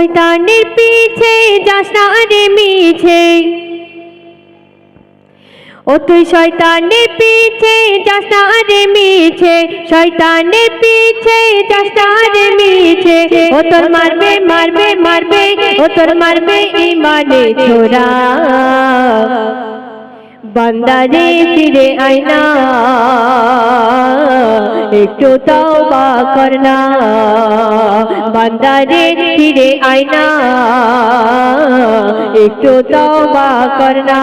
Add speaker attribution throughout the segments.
Speaker 1: শয়তানের পিছে, যাস না রে মিছে। ও তুই শয়তানের পিছে, যাস না রে মিছে। শয়তানের পিছে, যাস না রে মিছে। ও তোর মারবে মারবে মারবে, ও তোর মারবে ইমানে ছোরা বান্দারে ফিরে আয়না একটু তওবা করনা বান্দারে ফিরে আয়না। একটু তওবা করনা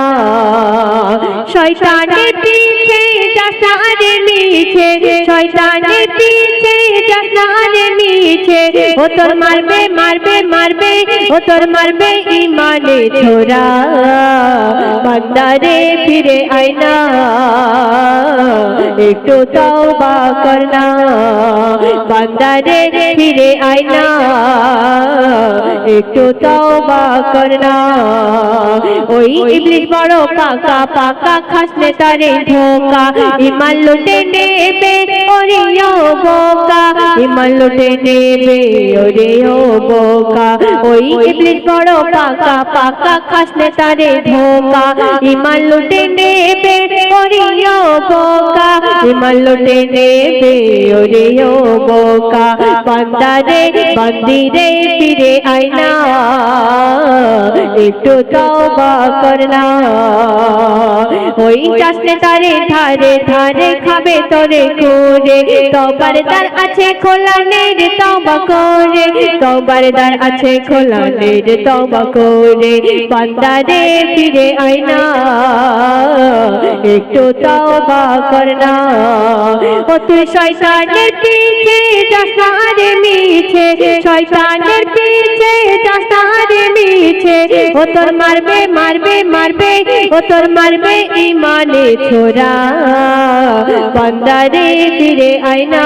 Speaker 1: শয়তানের পিছে যাসনা রে মিছে। শয়তানের পিছে যাসনা রে মিছে। ও তোর মারবে মারবে মারবে। ও তোর মারবে ইমানে ছোরা বান্দারে ফিরে আয়না। একটু তওবা করনা বান্দারে ফিরে আয়না একটু তওবা করনা ওই ইবলিশ বড় পাকা পাকা খাসলে তারে ধোকা ইমান লুটে নেবে, ওরে ও বোকা। ইমান লুটে নেবে, ওরে ও বোকা। ওই ইবলিশ বড় পাকা পাকা খাসলে তারে ধোকা ইমান লুটে নেবে লুটে নেবে ওরে ও বোকা বান্দারে বান্দিরে ফিরে আয়না একটু তওবা করনা ওই চাষে তারে ধারে ধারে খাবে তোরে করে তবার দ্বার আছে খোলা নের তবা করে তবার দ্বার আছে খোলা নের তবা করে বান্দারে ফিরে আয়না একটু তওবা করনা ও তুই শয়তানের পিছে যাস মিছে শয়তানের পিছে যাস মিছে ও তোর মারবে মারবে মারবে, ও তোর মারবে ইমানে ছোরা বান্দারে ফিরে আয়না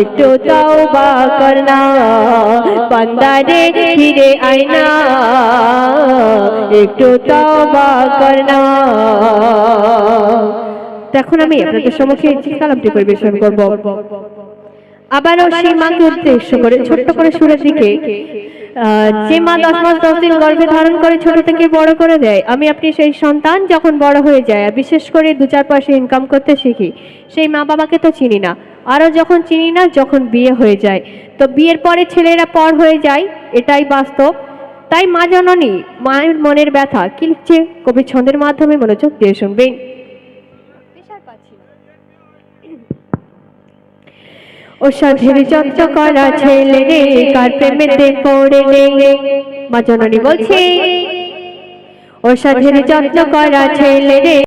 Speaker 1: একটু তওবা করনা বান্দারে ফিরে আয়না একটু তওবা করনা এখন আমি আপনাদের সম্মুখে কালামটি পরিবেশন করব। আবারও সেই মাকে উদ্দেশ্য করে ছোট্ট করে সুরের দিকে যে মা দশ মাস দশ দিন গর্ভে ধারণ করে ছোট থেকে বড় করে দেয়, আমি আপনি সেই সন্তান যখন বড় হয়ে যায় বিশেষ করে দু চার পয়সা ইনকাম করতে শিখি, সেই মা বাবাকে তো চিনি না। আরও যখন চিনি না যখন বিয়ে হয়ে যায়। তো বিয়ের পরে ছেলেরা পর হয়ে যায় এটাই বাস্তব। তাই মা জননী মায়ের মনের ব্যথা কি লিখছে কবি ছন্দের মাধ্যমে মনোযোগ দিয়ে শুনবেন। ও সাধের যত্ন করা ছেলে রে কার প্রেমেতে পড়ে রে মা জননী বলছে ও সাধের যত্ন করা ছেলে রে